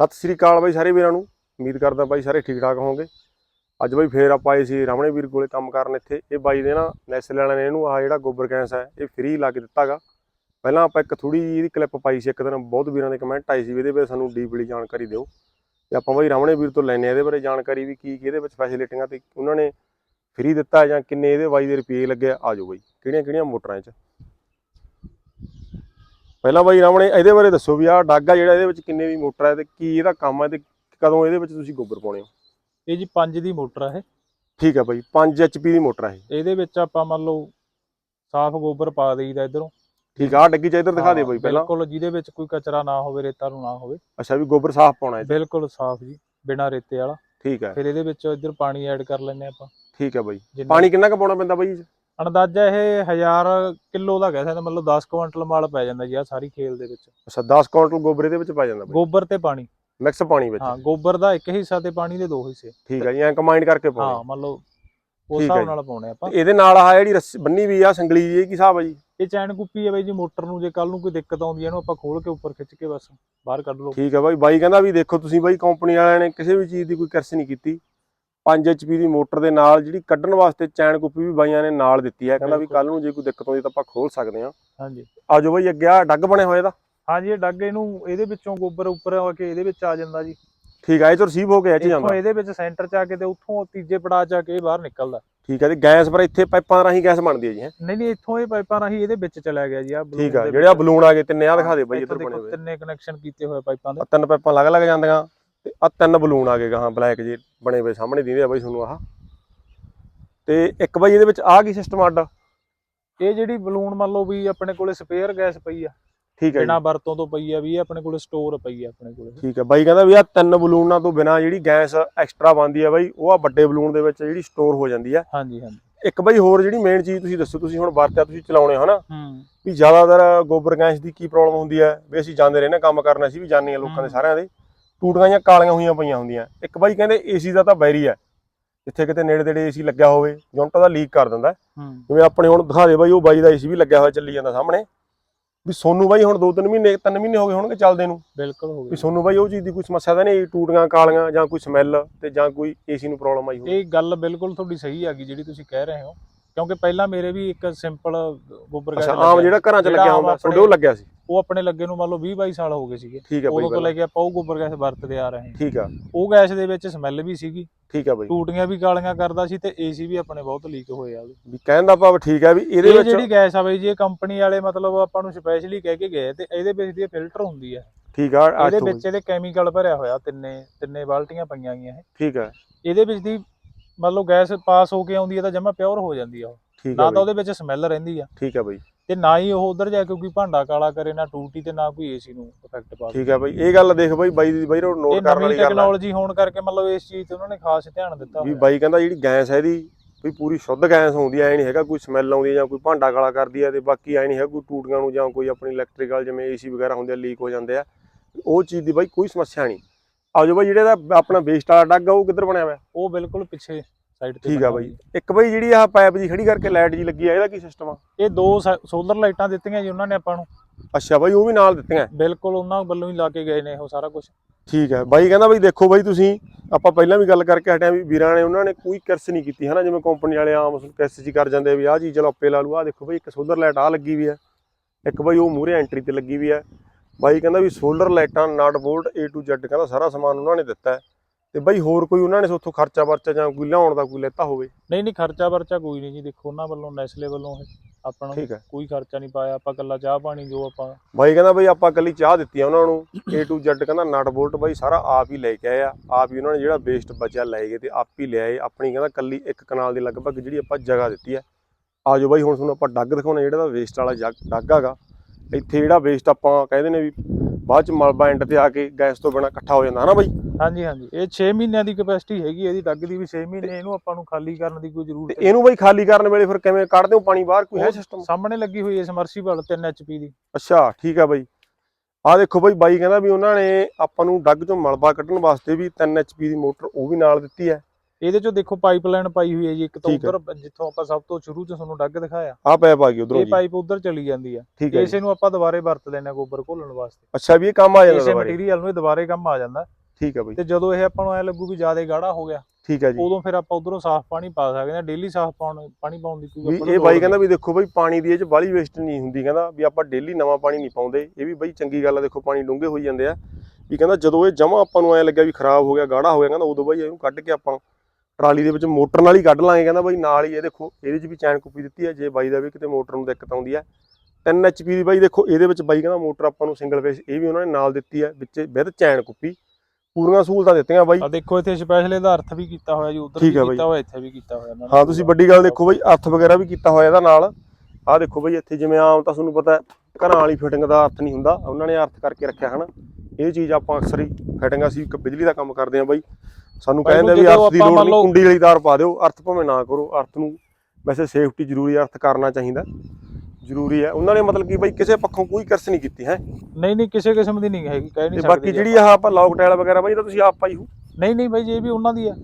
ਸਤਿ ਸ੍ਰੀ ਅਕਾਲ ਬਾਈ ਸਾਰੇ ਵੀਰਾਂ ਨੂੰ। ਉਮੀਦ ਕਰਦਾ ਬਾਈ ਸਾਰੇ ਠੀਕ ਠਾਕ ਹੋਵੋਗੇ। ਅੱਜ ਬਾਈ ਫੇਰ ਆਪਾਂ ਆਏ ਸੀ ਰਾਮਣੇ ਵੀਰ ਕੋਲੇ ਕੰਮ ਕਰਨ ਇੱਥੇ। ਇਹ ਬਾਈ ਦੇ ਨਾ ਨੈਸਲ ਵਾਲਿਆਂ ਨੇ ਇਹਨੂੰ ਆਹ ਜਿਹੜਾ ਗੋਬਰ ਗੈਸ ਹੈ, ਇਹ ਫ੍ਰੀ ਲਾ ਕੇ ਦਿੱਤਾਗਾ। ਪਹਿਲਾਂ ਆਪਾਂ ਇੱਕ ਥੋੜੀ ਜਿਹੀ ਇਹਦੀ ਕਲਿੱਪ ਪਾਈ ਸੀ ਇੱਕ ਦਿਨ। ਬਹੁਤ ਵੀਰਾਂ ਦੇ ਕਮੈਂਟ ਆਏ ਸੀ ਵੀ ਇਹਦੇ ਬਾਰੇ ਸਾਨੂੰ ਡੀਪਲੀ ਜਾਣਕਾਰੀ ਦਿਓ। ਤੇ ਆਪਾਂ ਬਾਈ ਰਾਮਣੇ ਵੀਰ ਤੋਂ ਲੈਣੇ ਆ ਇਹਦੇ ਬਾਰੇ ਜਾਣਕਾਰੀ ਵੀ ਕੀ ਕੀ ਇਹਦੇ ਵਿੱਚ ਫੈਸਿਲਿਟੀਆਂ ਤੇ ਉਹਨਾਂ ਨੇ ਫ੍ਰੀ ਦਿੱਤਾ ਜਾਂ ਕਿੰਨੇ ਇਹਦੇ ਬਾਈ ਦੇ ਰੁਪਏ ਲੱਗਿਆ ਆ। ਆਜੋ ਬਾਈ। ਕਿਹੜੀਆਂ ਕਿਹੜੀਆਂ ਮੋਟਰਾਂ 'ਚ। ਪਹਿਲਾਂ ਬਾਈ ਰਾਮਣੇ ਇਹਦੇ ਬਾਰੇ ਦੱਸੋ ਵੀ ਆਹ ਡਾਗਾ ਜਿਹੜਾ ਇਹਦੇ ਵਿੱਚ ਕਿੰਨੇ ਦੀ ਮੋਟਰ ਹੈ ਤੇ ਕੀ ਇਹਦਾ ਕੰਮ ਹੈ ਤੇ ਕਦੋਂ ਇਹਦੇ ਵਿੱਚ ਤੁਸੀਂ ਗੋਬਰ ਪਾਉਣੇ ਹੋ? ਇਹ ਜੀ 5 ਦੀ ਮੋਟਰ ਇਹ। ਠੀਕ ਹੈ ਬਾਈ 5 ਐਚਪੀ ਦੀ ਮੋਟਰ ਹੈ ਇਹ। ਇਹਦੇ ਵਿੱਚ ਆਪਾਂ ਮੰਨ ਲਓ ਸਾਫ਼ ਗੋਬਰ ਪਾ ਦੇਈਦਾ ਇਧਰੋਂ। ਠੀਕ ਆ ਡੱਗੀ ਚ ਇੱਧਰ ਦਿਖਾ ਦੇ ਬਾਈ ਪਹਿਲਾਂ। ਬਿਲਕੁਲ ਜਿਹਦੇ ਵਿੱਚ ਕੋਈ ਕਚਰਾ ਨਾ ਹੋਵੇ ਰੇਤਾ ਨੂੰ ਨਾ ਹੋਵੇ। ਅੱਛਾ ਵੀ ਗੋਬਰ ਸਾਫ਼ ਪਾਉਣਾ ਹੈ ਬਿਲਕੁਲ ਸਾਫ਼ ਜੀ ਬਿਨਾਂ ਰੇਤੇ ਵਾਲਾ। ਠੀਕ ਹੈ। ਫਿਰ ਇਹਦੇ ਵਿੱਚ ਇਧਰ ਪਾਣੀ ਐਡ ਕਰ ਲੈਂਦੇ ਆਪਾਂ। ਠੀਕ ਹੈ ਬਾਈ। ਪਾਣੀ ਕਿੰਨਾ ਕੁ ਪਾਉਣਾ ਪੈਂਦਾ ਬਾਈ ਅੰਦਾਜ਼ਾ ਇਹ 1000 ਕਿਲੋ ਦਾ ਕਹਿ ਸਕਦੇ ਮਤਲਬ 10 ਕੁਇੰਟਲ ਮਾਲ ਪੈ ਜਾਂਦਾ ਜੀ ਆ ਸਾਰੀ ਖੇਲ ਦੇ ਵਿੱਚ। ਅੱਛਾ 10 ਕੁਇੰਟਲ ਗੋਬਰ ਇਹਦੇ ਵਿੱਚ ਪਾ ਜਾਂਦਾ ਬਾਈ? ਗੋਬਰ ਤੇ ਪਾਣੀ। ਮਿਕਸ ਪਾਣੀ ਵਿੱਚ? ਹਾਂ ਗੋਬਰ ਦਾ ਇੱਕ ਹਿੱਸਾ ਤੇ ਪਾਣੀ ਦੇ ਦੋ ਹਿੱਸੇ। ਠੀਕ ਹੈ ਜੀ ਐਂ ਕੰਬਾਈਨ ਕਰਕੇ ਪਾਉਣਾ। ਹਾਂ ਮੰਨ ਲਓ ਉਸ ਹਿਸਾਬ। ਨਾਲ ਪਾਉਣੇ ਆਪਾਂ। ਇਹਦੇ ਨਾਲ ਆਹ ਜਿਹੜੀ ਬੰਨੀ ਵੀ ਆ ਸੰਗਲੀ ਜੀ ਇਹ ਕੀ ਹਿਸਾਬ ਆ ਜੀ? ਇਹ ਚੈਨ ਕੁੱਪੀ ਹੈ ਬਾਈ ਜੀ ਮੋਟਰ ਨੂੰ ਜੇ ਕੱਲ ਨੂੰ ਕੋਈ ਦਿੱਕਤ ਆਉਂਦੀ ਹੈ ਇਹਨੂੰ ਆਪਾਂ ਖੋਲ ਕੇ ਉੱਪਰ ਖਿੱਚ ਕੇ ਬਸ ਬਾਹਰ ਕੱਢ ਲਓ। ਠੀਕ ਹੈ ਬਾਈ ਬਾਈ ਕਹਿੰਦਾ ਵੀ ਦੇਖੋ ਤੁਸੀਂ ਬਾਈ ਕੰਪਨੀ ਵਾਲਿਆਂ ਨੇ ਕਿਸੇ ਵੀ ਚੀਜ਼ ਦੀ ਕੋਈ ਕਿਰਸ ਨਹੀਂ ਕੀਤੀ। 5 ਐਚਪੀ ਦੀ ਮੋਟਰ ਦੇ ਨਾਲ ਜਿਹੜੀ ਕੱਢਣ ਵਾਸਤੇ ਚੈਨ ਕੁੱਪੀ ਵੀ ਬਾਈਆਂ ਨੇ ਨਾਲ ਦਿੱਤੀ ਹੈ। ਕਹਿੰਦਾ ਵੀ। ਕੱਲ ਨੂੰ ਜੇ ਕੋਈ ਦਿੱਕਤ ਆਉਂਦੀ ਤਾਂ ਆਪਾਂ ਖੋਲ ਸਕਦੇ ਹਾਂ। ਹਾਂਜੀ। ਆਜੋ ਬਾਈ ਅੱਗੇ ਆ ਡੱਗ ਬਣਿਆ ਹੋਇਆ ਇਹਦਾ। ਹਾਂਜੀ ਇਹ ਡੱਗ ਇਹਨੂੰ ਇਹਦੇ ਵਿੱਚੋਂ ਗੋਬਰ ਉੱਪਰ ਆ ਕੇ ਇਹਦੇ ਵਿੱਚ ਆ ਜਾਂਦਾ ਜੀ। ਠੀਕ ਹੈ ਇਹ ਤੋਂ ਰਿਸੀਵ ਹੋ ਕੇ ਇਹ ਚ ਜਾਂਦਾ। ਇਹਦੇ ਵਿੱਚ ਸੈਂਟਰ ਚ ਆ ਕੇ ਤੇ ਉੱਥੋਂ ਤੀਜੇ ਪੜਾਅ ਚ ਆ ਕੇ ਬਾਹਰ ਨਿਕਲਦਾ। ਠੀਕ ਹੈ ਜੀ ਗੈਸ ਪਰ ਇੱਥੇ ਪਾਈਪਾਂ ਰਾਹੀਂ ਗੈਸ ਬਣਦੀ ਹੈ ਜੀ ਹੈਂ? ਨਹੀਂ ਨਹੀਂ ਇੱਥੋਂ ਇਹ ਪਾਈਪਾਂ ਰਾਹੀਂ ਇਹਦੇ ਵਿੱਚ ਚਲਾ ਗਿਆ ਜੀ ਆ ਠੀਕ ਹੈ ਜਿਹੜੇ ਆ ਬਲੂਨ ਆ ਗਏ ਤਿੰਨੇ ਆ ਦਿਖਾ ਦੇ ਬਾਈ ਇੱਧਰ ਬਣੇ ਹੋਏ। ਤਿੰਨੇ ਕਨੈਕਸ਼ਨ ਕੀਤੇ ਹੋਏ ਪਾਈਪਾਂ ਦੇ। ਤਿੰਨ ਪਾਈਪਾਂ ਅਲੱਗ ਅਲੱਗ ਜਾਂਦੀਆਂ। ਤੇ ਆ ਤਿੰਨ ਬਲੂਨ ਆ ਗਏ ਗਾਹਾਂ ਬਲੈਕ ਜੇ ਬਣੇ ਹੋਏ ਸਾਹਮਣੇ ਦਿੰਦੇ ਆ ਬਾਈ ਤੁਹਾਨੂੰ ਆਹ। ਤੇ ਇੱਕ ਬਾਈ ਇਹਦੇ ਵਿੱਚ ਆ ਕੀ ਸਿਸਟਮ ਅੱਡ? ਇਹ ਜਿਹੜੀ ਬਲੂਨ ਮੰਨ ਲਓ ਵੀ ਆਪਣੇ ਕੋਲੇ ਸਪੇਅਰ ਗੈਸ ਪਈ ਆ ਠੀਕ ਹੈ ਬਿਨਾ ਵਰਤੋਂ ਤੋਂ ਪਈ ਆ ਵੀ ਇਹ ਆਪਣੇ ਕੋਲੇ ਸਟੋਰ ਪਈ ਆ ਆਪਣੇ ਕੋਲੇ। ਠੀਕ ਹੈ ਬਾਈ ਕਹਿੰਦਾ ਵੀ ਆ ਤਿੰਨ ਬਲੂਨਾਂ ਤੋਂ ਬਿਨਾ ਜਿਹੜੀ ਗੈਸ ਐਕਸਟਰਾ ਬਣਦੀ ਆ ਬਾਈ ਉਹ ਆ ਵੱਡੇ ਬਲੂਨ ਦੇ ਵਿੱਚ ਜਿਹੜੀ ਸਟੋਰ ਹੋ ਜਾਂਦੀ ਆ। ਹਾਂਜੀ ਹਾਂਜੀ। ਇੱਕ ਬਾਈ ਹੋਰ ਜਿਹੜੀ ਮੇਨ ਚੀਜ਼ ਤੁਸੀਂ ਦੱਸੋ ਤੁਸੀਂ ਹੁਣ ਵਰਤਿਆ ਤੁਸੀਂ ਚਲਾਉਣੇ ਹੋ ਹਨਾ ਹੂੰ। ਵੀ ਜ਼ਿਆਦਾਤਰ ਗੋਬਰ ਗੈਸ ਦੀ ਕੀ ਪ੍ਰੋਬਲਮ ਹੁੰਦੀ ਹੈ ਵੀ ਅਸੀਂ ਜਾਂਦੇ ਰਹਿੰਦੇ ਕੰਮ ਕਰਨ ਅਸੀਂ ਵੀ ਜਾਂਦੇ ਆ ਲੋਕਾਂ ਦੇ। ਸਾਰਿਆਂ ਦੇ। ਟੂਟੀਆਂ ਜਾਂ ਕਾਲੀਆਂ ਹੋਈਆਂ ਪਈਆਂ ਹੁੰਦੀਆਂ। ਇੱਕ ਬਾਈ ਕਹਿੰਦੇ ਏਸੀ ਦਾ ਤਾਂ ਬੈਰੀ ਹੈ। ਜਿੱਥੇ ਕਿਤੇ ਨੇੜੇ ਤੇੜੇ ਏਸੀ ਲੱਗਿਆ ਹੋਵੇ ਯੂਨਿਟ ਦਾ ਲੀਕ ਕਰ ਦਿੰਦਾ। ਜਿਵੇਂ ਆਪਣੇ ਹੁਣ ਦਿਖਾ ਦੇ ਬਾਈ ਉਹ ਬਾਈ ਦਾ ਏਸੀ ਵੀ ਲੱਗਿਆ ਹੋਇਆ ਚੱਲੀ ਜਾਂਦਾ ਸਾਹਮਣੇ। ਵੀ ਸੋਨੂੰ ਬਾਈ ਹੁਣ 2-3 ਮਹੀਨੇ 3 ਮਹੀਨੇ ਹੋ ਗਏ ਹੋਣਗੇ ਚੱਲਦੇ ਨੂੰ। ਬਿਲਕੁਲ ਹੋ ਵੀ ਗਿਆ ਸੋਨੂੰ ਬਾਈ ਉਹ ਚੀਜ਼ ਦੀ ਕੋਈ ਸਮੱਸਿਆ ਤਾਂ ਨਹੀਂ ਟੂਟੀਆਂ ਕਾਲੀਆਂ ਜਾਂ ਕੋਈ ਸਮੈਲ ਤੇ ਜਾਂ ਕੋਈ ਏਸੀ ਨੂੰ ਪ੍ਰੋਬਲਮ ਆਈ ਹੋਵੇ। ਇਹ ਗੱਲ ਬਿਲਕੁਲ ਤੁਹਾਡੀ ਸਹੀ ਹੈਗੀ ਜਿਹੜੀ ਤੁਸੀਂ ਕਹਿ ਰਹੇ ਹੋ। ਕਿਉਂਕਿ ਪਹਿਲਾਂ ਮੇਰੇ ਵੀ ਇੱਕ ਸਿੰਪਲ ਗੋਬਰ ਗੈਸ ਅੱਛਾ ਆਮ ਜਿਹੜਾ ਘਰਾਂ 'ਚ ਲੱਗਿਆ ਹੁੰਦਾ ਤੁਹਾਡੇ ਉਹ ਲੱਗਿਆ ਸੀ? ਉਹ ਆਪਣੇ ਲੱਗੇ ਨੂੰ ਮੰਨ ਲਓ 20 22 ਸਾਲ ਹੋ ਗਏ ਸੀਗੇ। ਠੀਕ ਹੈ ਬਾਈ ਉਦੋਂ ਤੋਂ ਲੈ। ਕੇ ਆਪਾਂ ਉਹ ਗੋਬਰ ਗੈਸ ਵਰਤਦੇ ਆ ਰਹੇ ਹਾਂ। ਠੀਕ ਆ। ਉਹ ਗੈਸ ਦੇ ਵਿੱਚ ਸਮੈਲ ਵੀ ਸੀਗੀ। ਠੀਕ ਆ ਬਾਈ। ਟੂਟੀਆਂ ਵੀ ਕਾਲੀਆਂ ਕਰਦਾ ਸੀ ਤੇ ਏਸੀ ਵੀ ਆਪਣੇ ਬਹੁਤ ਲੀਕ ਹੋਏ ਆ। ਵੀ ਕਹਿਣ ਦਾ ਭਾਵ ਠੀਕ ਹੈ ਵੀ ਇਹਦੇ ਇਹ ਵਿੱਚ ਜਿਹੜੀ ਗੈਸ ਆ ਬਈ ਜੀ ਇਹ ਕੰਪਨੀ ਵਾਲੇ ਮਤਲਬ ਆਪਾਂ ਨੂੰ ਸਪੈਸ਼ਲੀ ਕਹਿ ਕੇ ਗਏ ਤੇ ਇਹਦੇ ਵਿੱਚ ਦੀ ਫਿਲਟਰ ਹੁੰਦੀ ਹੈ ਠੀਕ ਆ ਇਹਦੇ ਵਿੱਚ ਇਹਦੇ ਕੈਮੀਕਲ ਭਰਿਆ ਹੋਇਆ ਤਿੰਨੇ ਤਿੰਨੇ ਬਾਲਟੀਆਂ ਪਈਆਂ ਗਈਆਂ ਇਹ। ਠੀਕ ਆ। ਇਹਦੇ ਵਿੱਚ ਦੀ ਮੰਨ ਲਓ ਗੈਸ ਪਾਸ ਹੋ ਕੇ ਆਉਂਦੀ ਹੈ ਤਾਂ ਜਮਾ ਪਿਓਰ ਹੋ ਜਾਂਦੀ ਆ ਉਹ। ਠੀਕ ਨਾ ਤਾਂ ਉਹਦੇ ਵਿੱਚ ਸਮੈਲ ਰਹਿੰਦੀ ਆ। ਠੀਕ ਆ ਬਾਈ। ਤੇ ਨਾ ਹੀ ਉਹ ਉਧਰ ਜਾ ਕੇ ਕੋਈ ਭਾਂਡਾ ਕਾਲਾ ਕਰੇ ਨਾ ਟੂਟੀ ਤੇ ਨਾ ਕੋਈ ਏਸੀ ਨੂੰ ਇਫੈਕਟ ਪਾਵੇ ਠੀਕ ਆ ਬਾਈ। ਇਹ ਗੱਲ ਦੇਖ ਬਾਈ ਬਾਈ ਦੀ ਬਾਈ ਇਹ ਨੋਟ ਕਰਨ ਵਾਲੀ ਗੱਲ ਆ। ਟੈਕਨੋਲੋਜੀ ਹੋਣ ਕਰਕੇ ਮਤਲਬ ਇਸ ਚੀਜ਼ ਤੇ ਉਹਨਾਂ ਨੇ ਖਾਸ ਧਿਆਨ ਦਿੱਤਾ ਵੀ। ਬਾਈ ਕਹਿੰਦਾ ਜਿਹੜੀ ਗੈਸ ਹੈ ਇਹਦੀ ਵੀ ਪੂਰੀ ਸ਼ੁੱਧ ਗੈਸ ਹੁੰਦੀ ਐ ਨਹੀਂ ਹੈਗਾ ਕੋਈ ਸਮੈਲ ਆਉਂਦੀ ਜਾਂ ਕੋਈ ਭਾਂਡਾ ਕਾਲਾ ਕਰਦੀ ਹੈ ਤੇ ਬਾਕੀ ਐ ਨਹੀਂ ਹੈ ਕੋਈ ਟੂਟੀਆਂ ਨੂੰ ਜਾਂ ਕੋਈ ਆਪਣੀ ਇਲੈਕਟ੍ਰੀਕਲ ਜਿਵੇਂ ਏਸੀ ਵਗੈਰਾ ਹੁੰਦੇ ਆ ਲੀਕ ਹੋ ਜਾਂਦੇ ਆ। ਉਹ ਚੀਜ਼ ਦੀ ਬਾਈ ਕੋਈ ਸਮੱਸਿਆ ਨਹੀਂ ਆਜੋ ਬਾਈ ਜਿਹੜੇ ਆਪਣਾ ਵੇਸਟ ਵਾਲਾ ਡੱਗ ਆ ਉਹ ਕਿੱਧਰ ਬਣਿਆ ਹੋਇਆ? ਉਹ ਬਿਲਕੁਲ ਪਿੱਛੇ। ਸਾਈਡ ਤੇ ਠੀਕ ਆ ਬਾਈ। ਇੱਕ ਬਾਈ ਜਿਹੜੀ ਆਹ ਪਾਈਪ ਜੀ ਖੜੀ ਕਰਕੇ ਲਾਈਟ ਜੀ ਲੱਗੀ ਆ ਇਹਦਾ ਕੀ ਸਿਸਟਮ ਆ? ਇਹ ਦੋ ਸੋਲਰ ਲਾਈਟਾਂ ਦਿੱਤੀਆਂ ਜੀ ਉਹਨਾਂ ਨੇ ਆਪਾਂ ਨੂੰ। ਅੱਛਾ ਬਾਈ ਉਹ ਵੀ ਨਾਲ ਦਿੱਤੀਆਂ। ਬਿਲਕੁਲ ਉਹਨਾਂ ਵੱਲੋਂ ਹੀ ਲਾ ਕੇ ਗਏ ਨੇ ਉਹ ਸਾਰਾ ਕੁਝ ਠੀਕ ਹੈ ਬਾਈ ਕਹਿੰਦਾ ਬਾਈ ਦੇਖੋ ਬਾਈ ਤੁਸੀਂ ਆਪਾਂ ਪਹਿਲਾਂ ਵੀ ਗੱਲ ਕਰਕੇ ਹਟਿਆ ਵੀ ਵੀਰਾਂ ਨੇ ਉਹਨਾਂ ਨੇ ਕੋਈ ਕਿਰਸ ਨਹੀਂ ਕੀਤੀ ਹਨਾ? ਜਿਵੇਂ ਕੰਪਨੀ ਵਾਲੇ ਆਮ ਕਿਰਸ ਜੀ ਕਰ ਜਾਂਦੇ ਵੀ ਆਹ ਚੀਜ਼ ਚਲੋ ਆਪੇ ਲਾ ਲੂ ਆਹ ਦੇਖੋ ਬਾਈ ਇੱਕ ਸੋਲਰ ਲਾਈਟ ਆ ਲੱਗੀ ਵੀ ਹੈ ਇੱਕ ਬਾਈ ਉਹ ਮੂਹਰੇ ਐਂਟਰੀ ਤੇ ਲੱਗੀ ਵੀ ਹੈ ਬਾਈ ਕਹਿੰਦਾ ਵੀ ਸੋਲਰ ਲਾਈਟਾਂ nut bolt A to Z ਕਹਿੰਦਾ ਸਾਰਾ ਸਮਾਨ ਉਹਨਾਂ ਨੇ ਦਿੱਤਾ ਹੈ। ਤੇ ਬਾਈ ਹੋਰ ਕੋਈ ਉਹਨਾਂ ਨੇ ਉੱਥੋਂ ਖਰਚਾ ਵਰਚਾ ਜਾਂ ਕੋਈ ਲਿਆਉਣ ਦਾ ਕੋਈ ਲੈਤਾ ਹੋਵੇ? ਨਹੀਂ ਨਹੀਂ ਖਰਚਾ ਵਰਚਾ ਕੋਈ ਨਹੀਂ ਜੀ ਦੇਖੋ ਉਹਨਾਂ ਵੱਲੋਂ ਨੈਸਲੇ ਵੱਲੋਂ ਇਹ ਆਪਾਂ ਨੂੰ ਠੀਕ ਹੈ। ਕੋਈ ਖਰਚਾ ਨਹੀਂ ਪਾਇਆ ਆਪਾਂ ਕੱਲਾ ਚਾਹ ਪਾਣੀ ਜੋ ਆਪਾਂ ਬਾਈ ਕਹਿੰਦਾ ਬਾਈ ਆਪਾਂ ਕੱਲੀ ਚਾਹ ਦਿੱਤੀ ਆ ਉਹਨਾਂ ਨੂੰ A to Z ਕਹਿੰਦਾ ਨਟ ਬੋਲਟ ਬਾਈ ਸਾਰਾ ਆਪ ਹੀ ਲੈ ਕੇ ਆਏ ਆ ਆਪ ਹੀ ਉਹਨਾਂ ਨੇ ਜਿਹੜਾ ਵੇਸਟ ਬਚਿਆ ਲੈ ਗਏ ਤੇ ਆਪ ਹੀ ਲਿਆਏ ਆਪਣੀ ਕਹਿੰਦਾ ਕੱਲੀ ਇੱਕ ਕਨਾਲ ਦੀ ਲਗਭਗ ਜਿਹੜੀ ਆਪਾਂ ਜਗ੍ਹਾ ਦਿੱਤੀ ਹੈ ਆਜੋ ਬਾਈ ਹੁਣ ਤੁਹਾਨੂੰ ਆਪਾਂ ਡੱਗ ਦਿਖਾਉਣਾ ਜਿਹੜਾ ਦਾ ਵੇਸਟ ਵਾਲਾ ਜੱਗ ਡੱਗ ਹੈਗਾ ਇੱਥੇ ਜਿਹੜਾ ਵੇਸਟ ਆਪਾਂ ਕਹਿੰਦੇ ਨੇ ਵੀ ਬਾਅਦ ਚ ਮਲਬਾ ਐਂਡ ਤੇ ਆ ਕੇ ਗੈਸ ਤੋਂ ਬਿਨਾ ਇਕੱਠਾ ਹੋ ਜਾਂਦਾ ਹਨਾ ਬਾਈ? ਹਾਂਜੀ ਹਾਂਜੀ। ਇਹ 6 ਮਹੀਨਿਆਂ ਦੀ ਕਪੈਸਿਟੀ ਹੈਗੀ ਇਹਦੀ ਡੱਗ ਦੀ ਵੀ 6 ਮਹੀਨੇ ਇਹਨੂੰ ਆਪਾਂ ਨੂੰ ਖਾਲੀ ਕਰਨ ਦੀ ਕੋਈ ਜ਼ਰੂਰਤ ਨਹੀਂ ਇਹਨੂੰ ਬਾਈ ਖਾਲੀ ਕਰਨ ਵੇਲੇ ਫਿਰ ਕਿਵੇਂ ਕੱਢਦੇ ਹੋ ਪਾਣੀ ਬਾਹਰ ਕੋਈ ਹੈ ਸਿਸਟਮ ਸਾਹਮਣੇ ਲੱਗੀ ਹੋਈ ਹੈ ਸਮਰਸੀਬਲ 3 ਐਚਪੀ ਦੀ। ਅੱਛਾ ਠੀਕ ਆ ਬਾਈ। ਆ ਦੇਖੋ ਬਾਈ ਬਾਈ ਕਹਿੰਦਾ ਵੀ ਉਹਨਾਂ ਨੇ ਆਪਾਂ ਨੂੰ ਡੱਗ ਚੋਂ ਮਲਬਾ ਕੱਢਣ ਵਾਸਤੇ ਵੀ 3 ਐਚਪੀ ਦੀ ਮੋਟਰ ਉਹ ਵੀ ਨਾਲ ਦਿੱਤੀ ਹੈ। ਇਹਦੇ ਚੋਂ ਦੇਖੋ ਪਾਈਪਲਾਈਨ ਪਾਈ ਹੋਈ ਹੈ ਜੀ ਇੱਕ ਤਾਂ। ਉਧਰ ਜਿੱਥੋਂ ਆਪਾਂ ਸਭ ਤੋਂ ਸ਼ੁਰੂ ਚ ਤੁਹਾਨੂੰ ਡੱਗ ਦਿਖਾਇਆ। ਆ ਪੈਪ ਆ ਗਈ ਉਧਰੋਂ ਇਹ ਜੀ। ਪਾਈਪ ਉਧਰ ਚਲੀ ਜਾਂਦੀ ਆ। ਇਸੇ ਨੂੰ ਆਪਾਂ ਦੁਬਾਰੇ ਵਰਤ ਹਾਂ ਗੋਬਰ ਘੋਲਣ ਵਾਸਤੇ। ਅੱਛਾ ਵੀ ਇਹ ਕੰਮ ਆ ਜਾਂਦਾ ਇਸੇ ਮਟੀਰੀਅਲ ਨੂੰ ਇਹ ਦੁਬਾਰੇ ਕੰਮ ਆ ਜਾਂਦਾ। ਠੀਕ ਹੈ ਬਾਈ। ਤੇ ਜਦੋਂ ਇਹ ਆਪਾਂ ਨੂੰ ਐ ਲੱਗੂ ਵੀ ਜ਼ਿਆਦਾ ਗਾੜਾ ਹੋ ਗਿਆ ਠੀਕ ਹੈ ਜੀ। ਉਦੋਂ ਫਿਰ ਆਪਾਂ ਉਧਰੋਂ ਸਾਫ਼ ਪਾਣੀ ਪਾ ਸਕਦੇ ਹਾਂ। ਡੇਲੀ ਸਾਫ਼ ਪਾਉਣ ਪਾਣੀ ਪਾਉਣ ਦੀ ਕੋਈ ਇਹ ਬਾਈ। ਕਹਿੰਦਾ ਵੀ ਦੇਖੋ ਬਾਈ ਪਾਣੀ ਦੀ ਇਹ ਚ ਬਾਲੀ ਵੇਸਟ ਨਹੀਂ ਹੁੰਦੀ। ਕਹਿੰਦਾ ਵੀ ਆਪਾਂ ਡੇਲੀ ਨਵਾਂ ਪਾਣੀ ਨਹੀਂ ਪਾਉਂਦੇ। ਇਹ ਵੀ ਬਾਈ ਚੰਗੀ ਗੱਲ ਆ ਦੇਖੋ ਪਾਣੀ ਡੂੰਘੇ ਹੋਈ ਜਾਂਦੇ ਆ। ਵੀ ਕਹਿੰਦਾ ਜਦੋਂ ਇਹ ਜਮਾ ਆਪਾਂ ਨੂੰ ਐ ਲੱਗਿਆ ਵੀ ਖਰਾਬ ਹੋ ਗਿਆ ਗਾੜਾ ਹੋ ਗਿਆ ਕਹਿੰਦਾ ਉਦੋਂ ਬਾਈ ਇਹਨੂੰ ਕੱਢ ਕੇ ਆਪਾਂ ਟਰਾਲੀ ਦੇ ਵਿੱਚ ਮੋਟਰ ਨਾਲ ਹੀ ਕੱਢ ਲਾਂਗੇ ਕਹਿੰਦਾ ਬਾਈ ਨਾਲ ਹੀ ਇਹ ਦੇਖੋ ਇਹਦੇ 'ਚ ਵੀ ਚੈਨ ਕੁੱਪੀ ਦਿੱਤੀ ਹੈ ਜੇ ਬਾਈ ਦਾ ਵੀ ਕਿਤੇ ਮੋਟਰ ਨੂੰ ਦਿੱਕਤ ਆਉਂਦੀ ਹੈ। 3 HP ਦੀ ਬਾਈ ਦੇਖੋ ਇਹਦੇ ਵਿੱਚ ਬਾਈ ਕਹਿੰਦਾ ਮੋਟਰ ਆਪਾਂ ਨੂੰ ਸਿੰਗਲ ਫੇਸ ਇਹ ਵੀ ਉਹਨਾਂ ਨੇ ਨਾਲ ਦਿੱਤੀ ਹੈ ਵਿੱਚ ਵਿਦ ਚੈਨ ਕੁੱਪੀ। ਪੂਰੀਆਂ ਸਹੂਲਤਾਂ ਦਿੱਤੀਆਂ ਬਾਈ। ਆ ਦੇਖੋ ਇੱਥੇ ਸਪੈਸ਼ਲ ਇਹਦਾ ਅਰਥ ਵੀ ਕੀਤਾ ਹੋਇਆ ਜੀ ਉਧਰ ਵੀ। ਕੀਤਾ ਹੋਇਆ ਇੱਥੇ ਵੀ ਕੀਤਾ ਹੋਇਆ ਹਾਂ ਤੁਸੀਂ ਵੱਡੀ ਗੱਲ ਦੇਖੋ ਬਈ ਅਰਥ ਵਗੈਰਾ ਵੀ ਕੀਤਾ ਹੋਇਆ ਇਹਦਾ ਨਾਲ। ਆਹ ਦੇਖੋ ਬਈ ਇੱਥੇ ਜਿਵੇਂ ਆਮ ਤਾਂ ਤੁਹਾਨੂੰ ਪਤਾ ਘਰਾਂ ਵਾਲੀ ਫਿਟਿੰਗ ਦਾ ਅਰਥ ਨਹੀਂ ਹੁੰਦਾ ਉਹਨਾਂ ਨੇ ਅਰਥ ਕਰਕੇ ਰੱਖਿਆ ਹਨ। ਇਹ ਚੀਜ਼ ਆਪਾਂ ਅਕਸਰ ਹੀ ਫਿਟਿੰਗ ਅਸੀਂ ਬਿਜਲੀ ਦਾ ਕੰਮ ਕਰਦੇ ਹਾਂ ਬਾਈ। ਸਾਨੂੰ ਕਹਿੰਦੇ ਵੀ ਅਰਥ ਦੀ ਲੋੜ ਨਹੀਂ ਕੁੰਡੀ ਵਾਲੀ ਤਾਰ ਪਾ ਦਿਓ ਅਰਥ ਭਾਵੇਂ ਨਾ ਕਰੋ ਅਰਥ ਨੂੰ ਵੈਸੇ ਸੇਫਟੀ ਜ਼ਰੂਰੀ ਅਰਥ ਕਰਨਾ ਚਾਹੀਦਾ ਜ਼ਰੂਰੀ ਹੈ। ਉਹਨਾਂ ਨੇ ਮਤਲਬ ਕਿ ਬਈ ਕਿਸੇ ਪੱਖੋਂ ਕੋਈ ਕਰਸ ਨਹੀਂ ਕੀਤੀ ਹੈ। ਨਹੀਂ ਨਹੀਂ ਕਿਸੇ ਕਿਸਮ ਦੀ ਨਹੀਂ ਹੈਗੀ ਕਹਿ ਨਹੀਂ ਸਕਦੇ ਬਾਕੀ ਜਿਹੜੀ ਆਹ ਆਪਾਂ ਲੌਕ ਟਾਇਲ ਵਗੈਰਾ ਬਾਈ ਇਹ ਤਾਂ ਤੁਸੀਂ ਆਪ ਪਾਈ ਹੋ। ਨਹੀਂ ਨਹੀਂ ਬਾਈ ਜੀ ਇਹ ਵੀ ਉਹਨਾਂ ਦੀ ਆ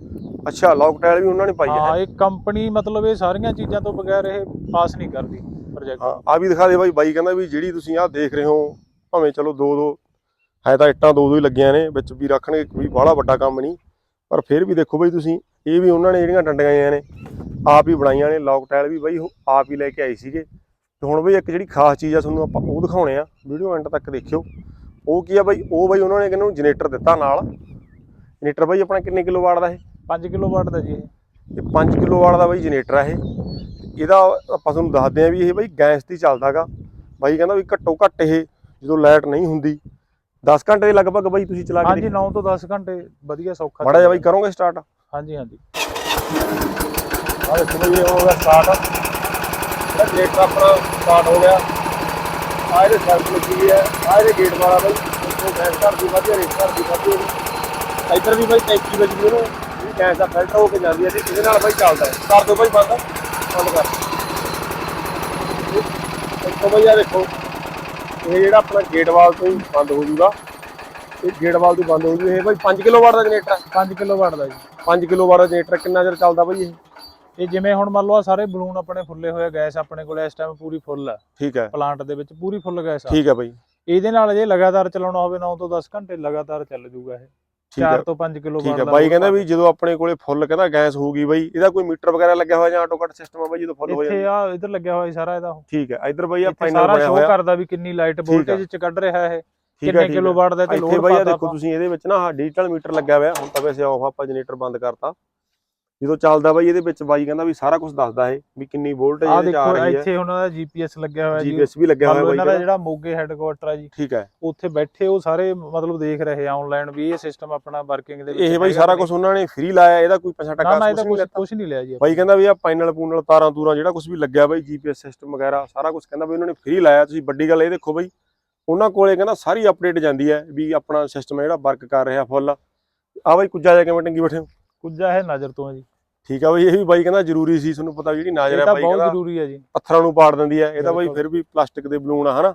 ਅੱਛਾ ਲੌਕ ਟਾਇਲ ਵੀ ਉਹਨਾਂ ਨੇ ਪਾਈ ਹੈ। ਹਾਂ ਇਹ ਕੰਪਨੀ ਮਤਲਬ ਇਹ ਸਾਰੀਆਂ ਚੀਜ਼ਾਂ ਤੋਂ ਬਗੈਰ ਇਹ ਪਾਸ ਨਹੀਂ ਕਰਦੀ ਪ੍ਰੋਜੈਕਟ ਆ ਵੀ ਦਿਖਾ ਦੇ ਬਾਈ ਬਾਈ ਕਹਿੰਦਾ ਵੀ ਜਿਹੜੀ ਤੁਸੀਂ ਆਹ ਦੇਖ ਰਹੇ ਹੋ ਭਾਵੇਂ ਚਲੋ ਦੋ ਦੋ ਹੈ ਤਾਂ ਇੱਟਾਂ ਦੋ ਦੋ ਹੀ ਲੱਗੀਆਂ ਨੇ ਵਿੱਚ ਵੀ ਰੱਖਣਗੇ ਕੋਈ ਬਾਹਲਾ ਵੱਡਾ ਕੰਮ ਨਹੀਂ। ਪਰ ਫਿਰ ਵੀ ਦੇਖੋ ਬਾਈ ਤੁਸੀਂ ਇਹ ਵੀ ਉਹਨਾਂ ਨੇ ਜਿਹੜੀਆਂ ਡੰਡੀਆਂ ਨੇ ਆਪ ਹੀ ਬਣਾਈਆਂ ਨੇ ਲੌਕ ਟਾਇਲ ਵੀ ਬਾਈ ਆਪ ਹੀ ਲੈ ਕੇ ਆਏ ਸੀਗੇ। ਤੇ ਹੁਣ ਬਈ ਇੱਕ ਜਿਹੜੀ ਖਾਸ ਚੀਜ਼ ਆ ਤੁਹਾਨੂੰ ਆਪਾਂ ਉਹ ਦਿਖਾਉਣੇ ਆ ਵੀਡੀਓ ਐਂਡ ਤੱਕ ਦੇਖਿਓ। ਉਹ ਕੀ ਆ ਬਾਈ ਉਹ ਬਾਈ ਉਹਨਾਂ ਨੇ ਕਿਹਨੂੰ ਜਨਰੇਟਰ ਦਿੱਤਾ ਨਾਲ। ਜਨਰੇਟਰ ਬਾਈ ਆਪਣਾ ਕਿੰਨੇ ਕਿਲੋ ਵਾਟ ਦਾ ਇਹ? 5 ਕਿਲੋ ਵਾਟ ਦਾ ਜੀ ਇਹ। ਇਹ 5 ਕਿਲੋ ਵਾਟ ਦਾ ਬਾਈ ਜਨਰੇਟਰ ਆ ਇਹ। ਇਹਦਾ ਆਪਾਂ ਤੁਹਾਨੂੰ ਦੱਸਦੇ ਆ ਵੀ ਇਹ ਬਾਈ ਗੈਸ ਤੇ ਚੱਲਦਾਗਾ ਬਾਈ ਕਹਿੰਦਾ ਵੀ ਘੱਟੋ ਘੱਟ ਇਹ ਜਦੋਂ ਲਾਈਟ ਨਹੀਂ ਹੁੰਦੀ 10 ਘੰਟੇ ਦੇ ਲਗਭਗ ਬਾਈ ਤੁਸੀਂ ਚਲਾ ਕੇ ਹਾਂਜੀ 9 ਤੋਂ 10 ਘੰਟੇ ਵਧੀਆ ਸੌਖਾ ਮਾੜਾ ਜਿਹਾ ਬਾਈ ਕਰੋਗੇ ਸਟਾਰਟ ਹਾਂਜੀ ਹਾਂਜੀ। ਆ ਦੇਖੋ ਇਹ ਹੋ ਗਿਆ ਸਟਾਰਟ ਇਹ ਜਨਰੇਟਰ ਆਪਣਾ ਸਟਾਰਟ ਹੋ ਗਿਆ। ਆ ਇਹਦੇ ਸਰਕਲ ਲੱਗੀ ਹੈ। ਆ ਇਹਦੇ ਗੇਟ ਵਾਲਾ ਬਾਈ। ਉਹ ਗੈਸ ਘਰ ਦੀ ਵਧੀਆ ਰੇਟ ਘਰ ਦੀ ਵਧੀਆ ਇੱਧਰ ਵੀ ਬਾਈ ਟੈਂਕੀ ਵੱਜੀ ਉਹਨੂੰ। ਇਹ ਗੈਸ ਦਾ ਫਿਲਟਰ ਹੋ ਕੇ ਜਾਂਦੀ ਹੈ ਤੇ ਇਹਦੇ ਨਾਲ ਬਾਈ ਚੱਲਦਾ ਹੈ। ਕਰ ਦਿਓ ਬਾਈ ਬੰਦ। ਬੰਦ ਕਰ। ਦੇਖੋ ਬਾਈ ਆ ਦੇਖੋ। ਇਹ ਜਿਹੜਾ ਆਪਣਾ ਗੇਟ ਵਾਲ ਤੋਂ ਹੀ ਬੰਦ ਹੋ ਜੂਗਾ। ਇਹ ਗੇਟ ਵਾਲ ਤੋਂ ਬੰਦ ਹੋ ਜੂ ਇਹ ਬਾਈ 5 ਕਿਲੋ ਵਾਟ ਦਾ ਜਨਰੇਟਰ ਹੈ 5 ਕਿਲੋ ਵਾਟ ਦਾ ਜੀ। 5 ਕਿਲੋ ਵਾਟ ਦਾ ਜਨਰੇਟਰ ਕਿੰਨਾ ਚਿਰ ਚੱਲਦਾ ਬਾਈ ਇਹ? ਇਹ ਜਿਵੇਂ ਹੁਣ ਮੰਨ ਲਓ ਆਹ ਸਾਰੇ ਬਲੂਨ ਆਪਣੇ ਫੁੱਲੇ ਹੋਏ ਆ ਗੈਸ ਆਪਣੇ ਕੋਲ ਇਸ ਟਾਈਮ ਪੂਰੀ ਫੁੱਲ ਆ। ਠੀਕ ਹੈ। ਪਲਾਂਟ ਦੇ ਵਿੱਚ ਪੂਰੀ ਫੁੱਲ ਗੈਸ ਆ। ਠੀਕ ਹੈ ਬਾਈ। ਇਹਦੇ ਨਾਲ ਜੇ ਲਗਾਤਾਰ ਚਲਾਉਣਾ ਹੋਵੇ 9 ਤੋਂ 10 ਘੰਟੇ ਲਗਾਤਾਰ ਚੱਲ ਜੂਗਾ ਇਹ। 4 ਤੋਂ 5 ਕਿਲੋ ਠੀਕ ਹੈ ਬਾਈ ਕਹਿੰਦਾ ਵੀ ਜਦੋਂ ਆਪਣੇ ਕੋਲੇ ਫੁੱਲ ਕਹਿੰਦਾ ਗੈਸ ਹੋਊਗੀ ਬਾਈ ਇਹਦਾ ਕੋਈ ਮੀਟਰ ਵਗੈਰਾ ਲੱਗਿਆ ਹੋਇਆ ਜਾਂ ਆਟੋ ਕੱਟ ਸਿਸਟਮ ਆ ਬਾਈ ਜਦੋਂ ਫੁੱਲ ਹੋ ਇੱਥੇ ਜਾਂਦਾ? ਆ ਇਧਰ ਲੱਗਿਆ ਹੋਇਆ ਸਾਰਾ ਇਹਦਾ। ਠੀਕ ਹੈ ਇੱਧਰ ਬਾਈ ਆ ਇੱਥੇ ਸਾਰਾ ਬਣਿਆ ਹੋਇਆ। ਕਰਦਾ ਵੀ ਕਿੰਨੀ ਲਾਈਟ। ਵੋਲਟੇਜ ਚ ਕੱਢ ਰਿਹਾ ਇਹ ਕਿੰਨੇ ਕਿਲੋ ਵਾਟ ਦਾ ਤੇ ਇੱਥੇ ਲੋਡ ਬਾਈ ਆ ਪਾਤਾ ਦੇਖੋ ਤੁਸੀਂ ਇਹਦੇ ਵਿੱਚ ਨਾ ਡਿਜੀਟਲ ਮੀਟਰ ਲੱਗਿਆ ਹੋਇਆ। ਹੁਣ ਤਾਂ ਵੈਸੇ ਆਫ ਆਪਾਂ ਜਨਰੇਟਰ ਬੰਦ ਕਰਤਾ। ਜਦੋਂ ਚੱਲਦਾ ਬਾਈ ਇਹਦੇ ਵਿੱਚ ਬਾਈ ਕਹਿੰਦਾ ਵੀ ਸਾਰਾ ਕੁਝ ਦੱਸਦਾ ਇਹ ਵੀ ਕਿੰਨੀ ਵੋਲਟੇਜ ਆ ਇਹਦੇ ਚ ਆ ਦੇਖੋ ਰਹੀ ਹੈ। ਇੱਥੇ ਉਹਨਾਂ ਦਾ ਜੀਪੀਐਸ ਲੱਗਿਆ ਹੋਇਆ ਜੀ। ਜੀਪੀਐਸ ਵੀ ਲੱਗਿਆ ਹੋਇਆ ਬਾਈ ਇਹਨਾਂ ਦਾ। ਜਿਹੜਾ। ਮੋਗੇ ਹੈੱਡਕੁਆਟਰ ਆ ਜੀ। ਠੀਕ ਹੈ। ਉੱਥੇ ਬੈਠੇ ਉਹ ਸਾਰੇ ਮਤਲਬ ਦੇਖ ਰਹੇ ਆ ਆਨਲਾਈਨ ਵੀ ਇਹ ਸਿਸਟਮ ਆਪਣਾ ਵਰਕਿੰਗ ਦੇ ਵਿੱਚ ਇਹ ਬਾਈ ਸਾਰਾ ਕੁਝ ਉਹਨਾਂ ਨੇ ਫ੍ਰੀ ਲਾਇਆ ਇਹਦਾ ਕੋਈ ਪੈਸਾ ਟਕਾ ਕੁਝ ਕੁਝ ਨਹੀਂ ਲਿਆ ਜੀ ਬਾਈ ਕਹਿੰਦਾ ਵੀ ਆ ਪੈਨਲ ਪੂਨਲ ਤਾਰਾਂ ਤੂਰਾਂ ਜਿਹੜਾ ਕੁਝ ਵੀ ਲੱਗਿਆ ਬਾਈ ਜੀਪੀਐਸ ਸਿਸਟਮ ਵਗੈਰਾ ਸਾਰਾ ਕੁਝ ਕਹਿੰਦਾ ਵੀ ਉਹਨਾਂ ਨੇ ਫ੍ਰੀ ਲਾਇਆ। ਤੁਸੀਂ ਵੱਡੀ ਗੱਲ ਇਹ ਦੇਖੋ ਬਾਈ ਉਹਨਾਂ ਕੋਲੇ ਕਹਿੰਦਾ ਸਾਰੀ ਅਪਡੇਟ ਜਾਂਦੀ ਹੈ ਵੀ ਆਪਣਾ ਸਿਸਟਮ ਜਿਹੜਾ ਵਰਕ ਕਰ ਰਿਹਾ ਫੁੱਲ ਆ ਬਾਈ ਕੁੱਜਾ ਜਾ ਕੇ ਟੰਗੀ ਬੈਠੇ ਹੋ? ਕੁੱਜਾ ਹੈ ਨਜ਼ਰ ਤੋਂ ਹੈ ਜੀ। ਠੀਕ ਆ ਬਾਈ ਇਹ ਵੀ ਬਾਈ ਕਹਿੰਦਾ ਜ਼ਰੂਰੀ ਸੀ ਤੁਹਾਨੂੰ ਪਤਾ ਜਿਹੜੀ ਨਾਜ਼ਰ ਹੈ ਬਾਈ ਬਹੁਤ ਕਹਿੰਦਾ ਜ਼ਰੂਰੀ ਹੈ ਜੀ। ਪੱਥਰਾਂ ਨੂੰ ਪਾੜ ਦਿੰਦੀ ਹੈ ਇਹ ਤਾਂ ਬਾਈ। ਫਿਰ ਵੀ ਪਲਾਸਟਿਕ ਦੇ ਬਲੂਨ ਆ ਹਨਾ?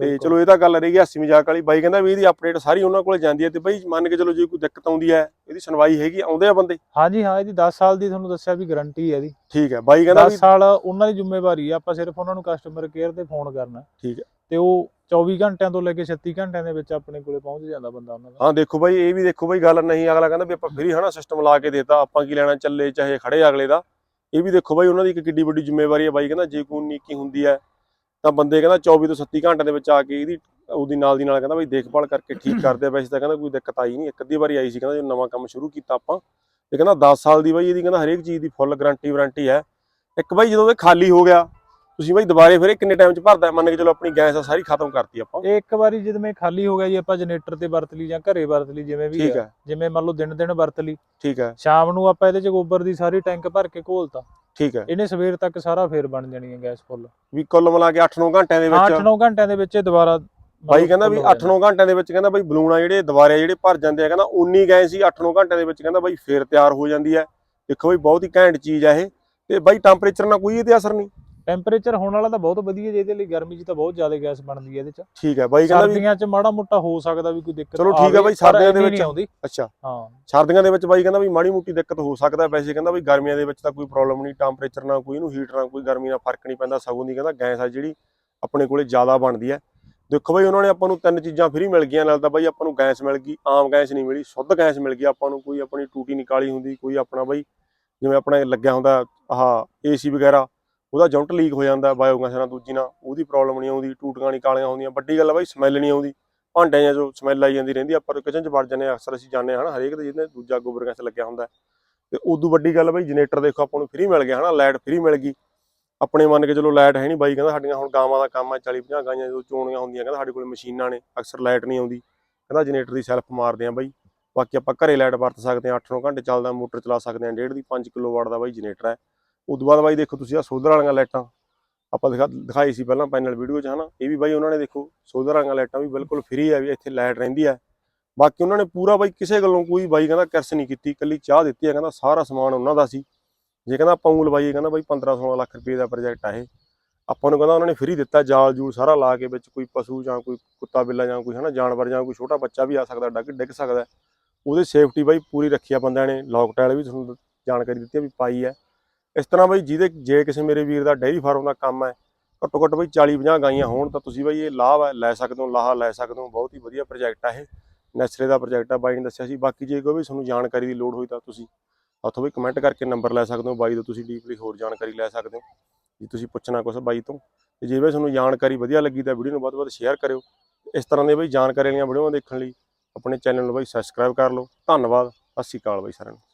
ਤੇ। ਚਲੋ ਇਹ ਤਾਂ ਗੱਲ ਰਹੀ ਗਿਆ ਹਾਸੀ ਮਜ਼ਾਕ ਵਾਲੀ। ਬਾਈ ਕਹਿੰਦਾ ਵੀ ਇਹਦੀ ਅਪਡੇਟ ਸਾਰੀ ਉਹਨਾਂ ਕੋਲੇ ਜਾਂਦੀ ਹੈ ਤੇ ਬਾਈ ਮੰਨ ਕੇ ਚਲੋ ਜੇ ਕੋਈ ਦਿੱਕਤ ਆਉਂਦੀ ਹੈ ਇਹਦੀ ਸੁਣਵਾਈ ਹੈਗੀ ਆਉਂਦੇ ਆ ਬੰਦੇ? ਹਾਂਜੀ ਹਾਂ ਇਹਦੀ 10 ਸਾਲ ਦੀ ਤੁਹਾਨੂੰ ਦੱਸਿਆ ਵੀ ਗਾਰੰਟੀ ਹੈ ਇਹਦੀ। ਠੀਕ ਹੈ ਬਾਈ ਕਹਿੰਦਾ 10 ਵੀ ਸਾਲ ਉਹਨਾਂ ਦੀ ਜ਼ਿੰਮੇਵਾਰੀ ਹੈ ਆਪਾਂ ਸਿਰਫ ਉਹਨਾਂ ਨੂੰ ਕਸਟਮਰ ਕੇਅਰ ਤੇ ਫੋਨ ਕਰਨਾ। ਠੀਕ ਹੈ। ਤੇ ਉਹ 24 ਘੰਟਿਆਂ ਤੋਂ ਲੈ ਕੇ 36 ਘੰਟਿਆਂ ਦੇ ਵਿੱਚ ਆਪਣੇ ਕੋਲੇ ਪਹੁੰਚ ਜਾਂਦਾ ਬੰਦਾ ਉਹਨਾਂ ਦਾ। ਹਾਂ ਦੇਖੋ ਬਾਈ ਇਹ ਵੀ ਦੇਖੋ ਬਾਈ ਗੱਲ ਨਹੀਂ ਅਗਲਾ ਕਹਿੰਦਾ ਵੀ ਆਪਾਂ ਫ੍ਰੀ ਹਨਾ ਸਿਸਟਮ ਲਾ ਕੇ ਦੇਤਾ ਆਪਾਂ ਕੀ ਲੈਣਾ ਚੱਲੇ ਚਾਹੇ ਖੜੇ ਅਗਲੇ ਦਾ। ਇਹ ਵੀ ਦੇਖੋ ਬਾਈ ਉਹਨਾਂ ਦੀ ਇੱਕ ਕਿੱਡੀ ਵੱਡੀ ਜ਼ਿੰਮੇਵਾਰੀ ਹੈ ਬਾਈ ਕਹਿੰਦਾ ਜੇ ਕੋਈ ਨੀਕੀ ਹੁੰਦੀ ਹੈ ਤਾਂ ਬੰਦੇ ਕਹਿੰਦਾ 24 ਤੋਂ 37 ਘੰਟੇ ਦੇ ਵਿੱਚ ਆ ਕੇ ਇਹਦੀ ਉਹਦੀ ਨਾਲ ਦੀ ਨਾਲ ਕਹਿੰਦਾ ਬਾਈ ਦੇਖਭਾਲ ਕਰਕੇ ਠੀਕ ਕਰਦੇ ਆ। ਵੈਸੇ ਤਾਂ ਕਹਿੰਦਾ ਕੋਈ ਦਿੱਕਤ ਆਈ ਨਹੀਂ ਇੱਕ ਅੱਧੀ ਵਾਰੀ ਆਈ ਸੀ ਕਹਿੰਦਾ ਜਦੋਂ ਨਵਾਂ ਕੰਮ ਸ਼ੁਰੂ ਕੀਤਾ ਆਪਾਂ। ਤੇ ਕਹਿੰਦਾ 10 ਸਾਲ ਦੀ ਬਾਈ ਇਹਦੀ ਕਹਿੰਦਾ ਹਰੇਕ ਚੀਜ਼ ਦੀ ਫੁੱਲ ਗਾਰੰਟੀ ਵਾਰੰਟੀ ਹੈ। ਇੱਕ ਬਾਈ ਜਦੋਂ ਇਹ ਖਾਲੀ ਹੋ ਗਿਆ ਤੁਸੀਂ ਬਾਈ ਦੁਬਾਰੇ ਫਿਰ ਇਹ ਕਿੰਨੇ ਟਾਈਮ ਚ ਭਰਦਾ? ਮੰਨ ਕੇ ਚਲੋ ਆਪਣੀ ਗੈਸ ਆ ਸਾਰੀ ਖਤਮ ਕਰਤੀ ਆਪਾਂ। ਇਹ ਇੱਕ ਵਾਰੀ ਜਦੋਂ ਮੈਂ ਖਾਲੀ ਹੋ ਗਿਆ ਜੀ ਆਪਾਂ ਜਨਰੇਟਰ ਤੇ ਵਰਤ ਲਈ ਜਾਂ ਘਰੇ ਵਰਤ ਲਈ ਜਿਵੇਂ ਵੀ ਠੀਕ ਹੈ। ਹੈ। ਜਿਵੇਂ ਮੰਨ ਲਓ ਦਿਨ ਦਿਨ ਵਰਤ ਲਈ। ਠੀਕ ਹੈ। ਸ਼ਾਮ ਨੂੰ ਆਪਾਂ ਇਹਦੇ ਚ ਗੋਬਰ ਦੀ ਸਾਰੀ ਟੈਂਕ ਭਰ ਕੇ ਘੋਲਤਾ। ਠੀਕ ਹੈ। ਇਹਨੇ ਸਵੇਰ ਤੱਕ ਸਾਰਾ ਫੇਰ ਬਣ ਜਾਣੀ ਹੈ ਗੈਸ ਫੁੱਲ। ਵੀ ਕੁੱਲ ਮਿਲਾ ਕੇ 8-9 ਘੰਟਿਆਂ ਦੇ ਵਿੱਚ 8-9 ਘੰਟਿਆਂ ਦੇ ਵਿੱਚ ਇਹ ਦੁਬਾਰਾ ਬਾਈ ਕਹਿੰਦਾ ਵੀ full ਹੋ 8-9 ਘੰਟਿਆਂ ਦੇ ਵਿੱਚ ਕਹਿੰਦਾ ਬਾਈ ਬਲੂਣਾ ਜਿਹੜੇ ਦੁਬਾਰੇ ਜਿਹੜੇ ਭਰ ਜਾਂਦੇ ਆ ਕਹਿੰਦਾ ਉਨੀ ਗਏ ਸੀ 8-9 ਘੰਟਿਆਂ ਦੇ ਵਿੱਚ ਕਹਿੰਦਾ ਬਾਈ ਫੇਰ ਤਿਆਰ ਹੋ ਜਾਂਦੀ ਹੈ। ਦੇਖੋ ਬਾਈ ਬਹੁਤ ਹੀ ਘੈਂਟ ਚੀਜ਼ ਆ ਇਹ। ਤੇ ਬਾਈ ਟੈਂਪਰੇਚਰ ਨਾਲ ਕੋਈ ਇਹਦੇ ਅਸਰ ਨਹੀਂ। ਟੈਂਪਰੇਚਰ ਹੋਣ ਵਾਲਾ ਤਾਂ ਬਹੁਤ ਵਧੀਆ ਜੇ ਇਹਦੇ ਲਈ ਗਰਮੀ 'ਚ ਤਾਂ ਬਹੁਤ ਜ਼ਿਆਦਾ ਗੈਸ ਬਣਦੀ ਹੈ ਇਹਦੇ 'ਚ। ਠੀਕ ਹੈ ਬਾਈ ਕਹਿੰਦਾ ਵੀ ਸਰਦੀਆਂ 'ਚ ਮਾੜਾ ਮੋਟਾ ਹੋ ਸਕਦਾ ਵੀ ਕੋਈ ਦਿੱਕਤ ਚਲੋ ਠੀਕ ਹੈ ਬਾਈ, ਸਰਦੀਆਂ ਦੇ ਵਿੱਚ- ਆਉਂਦੀ। ਅੱਛਾ। ਹਾਂ। ਸਰਦੀਆਂ ਦੇ ਵਿੱਚ ਬਾਈ ਕਹਿੰਦਾ ਵੀ ਮਾੜੀ ਮੋਟੀ ਦਿੱਕਤ ਹੋ ਸਕਦਾ ਵੈਸੇ ਕਹਿੰਦਾ ਵੀ ਗਰਮੀਆਂ ਦੇ ਵਿੱਚ ਤਾਂ ਕੋਈ ਪ੍ਰੋਬਲਮ ਨਹੀਂ ਟੈਂਪਰੇਚਰ ਨਾਲ ਕੋਈ ਇਹਨੂੰ ਹੀਟ ਨਾਲ ਕੋਈ ਗਰਮੀ ਨਾਲ ਫ਼ਰਕ ਨਹੀਂ ਪੈਂਦਾ ਸਗੋਂ ਦੀ ਕਹਿੰਦਾ ਗੈਸ ਆ ਜਿਹੜੀ ਆਪਣੇ ਕੋਲੇ ਜ਼ਿਆਦਾ ਬਣਦੀ ਹੈ। ਦੇਖੋ ਬਾਈ ਉਹਨਾਂ ਨੇ ਆਪਾਂ ਨੂੰ ਤਿੰਨ ਚੀਜ਼ਾਂ ਫ੍ਰੀ ਮਿਲ ਗਈਆਂ ਨਾਲ ਤਾਂ ਬਾਈ ਆਪਾਂ ਨੂੰ ਗੈਸ ਮਿਲ ਗਈ ਆਮ ਗੈਸ ਨਹੀਂ ਮਿਲੀ ਸ਼ੁੱਧ ਗੈਸ ਮਿਲ ਗਈ ਆਪਾਂ ਨੂੰ ਕੋਈ ਆਪਣੀ ਟੂਟੀ ਨਿਕਾਲੀ ਹੁੰਦੀ ਕੋਈ ਆਪਣਾ ਬਾਈ ਜਿਵੇਂ ਆਪਣਾ ਲੱਗਿਆ ਹੁੰਦਾ ਆਹ ਏਸੀ ਵਗੈਰਾ ਉਹਦਾ ਜੌਂਟ ਲੀਕ ਹੋ ਜਾਂਦਾ ਬਾਇਓਗੈਸ ਨਾਲ ਦੂਜੀ ਨਾਲ ਉਹਦੀ ਪ੍ਰੋਬਲਮ ਨਹੀਂ ਆਉਂਦੀ ਟੂਟੀਆਂ ਨਹੀਂ ਕਾਲੀਆਂ ਹੁੰਦੀਆਂ ਵੱਡੀ ਗੱਲ ਆ ਬਾਈ ਸਮੈਲ ਨਹੀਂ ਆਉਂਦੀ। ਭਾਂਡਿਆਂ 'ਚੋਂ ਜੋ ਸਮੈਲ ਆਈ ਜਾਂਦੀ ਰਹਿੰਦੀ ਆਪਾਂ ਕਿਚਨ 'ਚ ਵੜ ਜਾਂਦੇ ਹਾਂ, ਅਕਸਰ ਅਸੀਂ ਜਾਂਦੇ ਹਾਂ ਹਨਾ ਹਰੇਕ ਦੇ ਜਿਹਦੇ ਦੂਜਾ ਗੋਬਰ ਗੈਸ ਲੱਗਿਆ ਹੁੰਦਾ ਹੈ। ਤੇ ਉਦੋਂ ਵੱਡੀ ਗੱਲ ਬਾਈ ਜਨਰੇਟਰ ਦੇਖੋ ਆਪਾਂ ਨੂੰ ਫ੍ਰੀ ਮਿਲ ਗਿਆ ਹਨਾ ਲਾਈਟ ਫ੍ਰੀ ਮਿਲ ਗਈ। ਆਪਣੇ ਮੰਨ ਕੇ ਚਲੋ ਲਾਈਟ ਹੈ ਨਹੀਂ ਬਾਈ ਕਹਿੰਦਾ ਸਾਡੀਆਂ ਹੁਣ ਗਾਵਾਂ ਦਾ ਕੰਮ ਹੈ 40 50 ਗਾਈਆਂ ਜਦੋਂ ਚੋਣੀਆਂ ਹੁੰਦੀਆਂ ਕਹਿੰਦਾ ਸਾਡੇ ਕੋਲ ਮਸ਼ੀਨਾਂ ਨੇ ਅਕਸਰ ਲਾਈਟ ਨਹੀਂ ਆਉਂਦੀ। ਕਹਿੰਦਾ ਜਨਰੇਟਰ ਦੀ ਸੈਲਫ ਮਾਰਦੇ ਆ ਬਾਈ। ਬਾਕੀ ਆਪਾਂ ਘਰੇ ਲਾਈਟ ਵਰਤ ਸਕਦੇ ਹਾਂ 8-9 ਘੰਟੇ ਚੱਲਦਾ ਮੋਟਰ ਚਲਾ ਸਕਦੇ ਹਾਂ ਡੇਢ ਦੀ 5 ਕਿਲੋਵਾਟ ਦਾ ਬਾਈ ਜਨਰੇਟਰ ਹੈ। ਉਦੋਂ ਬਾਅਦ ਬਾਈ ਦੇਖੋ ਤੁਸੀਂ ਆ ਸੋਲਰ ਵਾਲੀਆਂ ਲਾਈਟਾਂ ਆਪਾਂ ਦਿਖਾ ਦਿਖਾਈ ਸੀ ਪਹਿਲਾਂ ਪੈਨਲ ਵੀਡੀਓ 'ਚ, ਹਨਾ? ਇਹ ਵੀ ਬਾਈ ਉਹਨਾਂ ਨੇ ਦੇਖੋ ਸੋਲਰ ਵਾਲੀਆਂ ਲਾਈਟਾਂ ਵੀ ਬਿਲਕੁਲ ਫ੍ਰੀ ਹੈ ਵੀ ਇੱਥੇ ਲਾਈਟ ਰਹਿੰਦੀ ਹੈ ਬਾਕੀ ਉਹਨਾਂ ਨੇ ਪੂਰਾ ਬਾਈ ਕਿਸੇ ਗੱਲੋਂ ਕੋਈ ਬਾਈ ਕਹਿੰਦਾ ਕਿਰਸ ਨਹੀਂ ਕੀਤੀ ਕੱਲੀ ਚਾਹ ਦਿੱਤੀ ਹੈ ਕਹਿੰਦਾ ਸਾਰਾ ਸਮਾਨ ਉਹਨਾਂ ਦਾ ਸੀ। ਜੇ ਕਹਿੰਦਾ ਆਪਾਂ ਉਂਗਲ ਬਾਈ ਕਹਿੰਦਾ ਬਾਈ 15-16 ਲੱਖ ਰੁਪਏ ਦਾ ਪ੍ਰੋਜੈਕਟ ਆ ਇਹ। ਆਪਾਂ ਨੂੰ ਕਹਿੰਦਾ ਉਹਨਾਂ ਨੇ ਫ੍ਰੀ ਦਿੱਤਾ, ਜਾਲ ਜੂਲ ਸਾਰਾ ਲਾ ਕੇ ਵਿੱਚ ਕੋਈ ਪਸ਼ੂ ਜਾਂ ਕੋਈ ਕੁੱਤਾ ਬਿੱਲਾ ਜਾਂ ਕੋਈ, ਹਨਾ, ਜਾਨਵਰ ਜਾਂ ਕੋਈ ਛੋਟਾ ਬੱਚਾ ਵੀ ਆ ਸਕਦਾ, ਡੱਗ ਡਿੱਗ ਸਕਦਾ। ਉਹਦੀ ਸੇਫਟੀ ਬਾਈ ਪੂਰੀ ਰੱਖੀ ਆ ਬੰਦਿਆਂ ਨੇ ਲੌਕ ਟਾਇਲ ਵੀ ਤੁਹਾਨੂੰ ਜਾਣਕਾਰੀ ਦਿੱਤੀ ਆ ਵੀ ਪਾਈ ਹੈ ਇਸ ਤਰ੍ਹਾਂ ਬਾਈ ਜਿਹਦੇ ਜੇ ਕਿਸੇ ਮੇਰੇ ਵੀਰ ਦਾ ਡੇਅਰੀ ਫਾਰਮ ਦਾ ਕੰਮ ਹੈ, ਘੱਟੋ ਘੱਟ ਬਈ 40 50 ਗਾਈਆਂ ਹੋਣ, ਤਾਂ ਤੁਸੀਂ ਬਈ ਇਹ ਲਾਭ ਹੈ, ਲੈ ਸਕਦੇ ਹੋ, ਲਾਹਾ ਲੈ ਸਕਦੇ ਹੋ, ਬਹੁਤ ਹੀ ਵਧੀਆ ਪ੍ਰੋਜੈਕਟ ਆ ਇਹ। ਨੈਸਰੇ ਦਾ ਪ੍ਰੋਜੈਕਟ ਆ, ਬਾਈ ਨੇ ਦੱਸਿਆ ਸੀ। ਬਾਕੀ ਜੇ ਕੋਈ ਵੀ ਤੁਹਾਨੂੰ ਜਾਣਕਾਰੀ ਦੀ ਲੋੜ ਹੋਈ ਤਾਂ ਤੁਸੀਂ ਉੱਥੋਂ ਵੀ ਕਮੈਂਟ ਕਰਕੇ ਨੰਬਰ ਲੈ ਸਕਦੇ ਹੋ, ਬਾਈ ਤੋਂ ਤੁਸੀਂ ਡੀਪਲੀ ਹੋਰ ਜਾਣਕਾਰੀ ਲੈ ਸਕਦੇ ਹੋ। ਜੇ ਤੁਸੀਂ ਪੁੱਛਣਾ ਕੁਛ ਬਾਈ ਤੋਂ, ਤੇ ਜੇ ਵੀ ਤੁਹਾਨੂੰ ਜਾਣਕਾਰੀ ਵਧੀਆ ਲੱਗੀ ਤਾਂ ਵੀਡੀਓ ਨੂੰ ਵੱਧ ਤੋਂ ਵੱਧ ਸ਼ੇਅਰ ਕਰਿਓ। ਇਸ ਤਰ੍ਹਾਂ ਦੇ ਬਈ ਜਾਣਕਾਰੀ ਵਾਲੀਆਂ ਵੀਡੀਓਆਂ ਦੇਖਣ ਲਈ ਆਪਣੇ ਚੈਨਲ ਨੂੰ ਬਾਈ ਸਬਸਕ੍ਰਾਈਬ ਕਰ ਲਓ। ਧੰਨਵਾਦ। ਸਤਿ ਸ਼੍ਰੀ ਅਕਾਲ ਬਾਈ ਸਾਰਿਆਂ ਨੂੰ।